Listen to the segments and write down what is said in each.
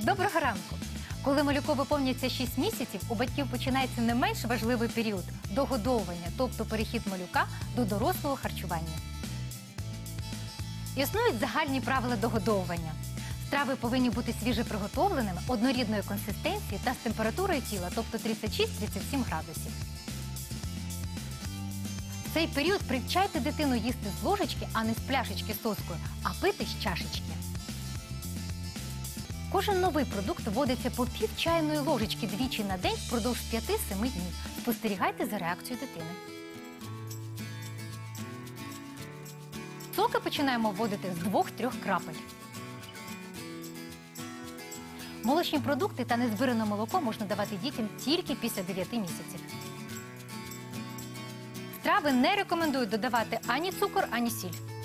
Доброго ранку! Коли малюку виповнюється 6 місяців, у батьків починається не менш важливий період догодовування, тобто перехід малюка до дорослого харчування. Існують загальні правила догодовування. Страви повинні бути свіже приготовленими, однорідної консистенції та з температурою тіла, тобто 36-37 градусів. В цей період привчайте дитину їсти з ложечки, а не з пляшечки з соскою, а пити з чашечки. Кожен новий продукт вводиться по пів чайної ложечки двічі на день впродовж 5-7 днів. Спостерігайте за реакцією дитини. Соки починаємо вводити з 2-3 крапель. Молочні продукти та незбиране молоко можна давати дітям тільки після 9 місяців. Страви не рекомендують додавати ані цукор, ані сіль.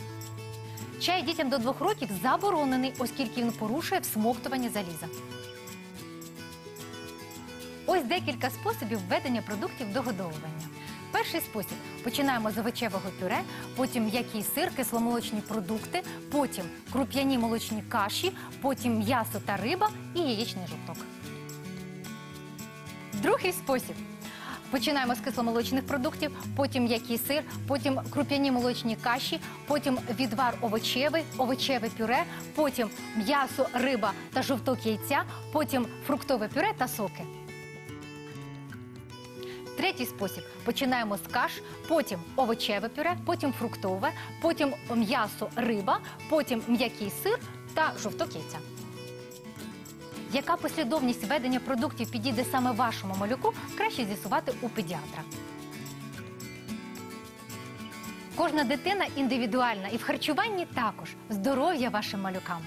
Чай дітям до двох років заборонений, оскільки він порушує всмоктування заліза. Ось декілька способів введення продуктів догодовування. Перший спосіб починаємо з овочевого пюре, потім м'який сир, кисломолочні продукти, потім круп'яні молочні каші, потім м'ясо та риба і яєчний жовток. Другий спосіб. Починаємо з кисломолочних продуктів, потім м'який сир, потім круп'яні молочні каші, потім відвар овочевий, овочеве пюре, потім м'ясо, риба та жовток яйця, потім фруктове пюре та соки. Третій спосіб. Починаємо з каш, потім овочеве пюре, потім фруктове, потім м'ясо, риба, потім м'який сир та жовток яйця. Яка послідовність ведення продуктів підійде саме вашому малюку, краще з'ясувати у педіатра. Кожна дитина індивідуальна і в харчуванні також. Здоров'я вашим малюкам!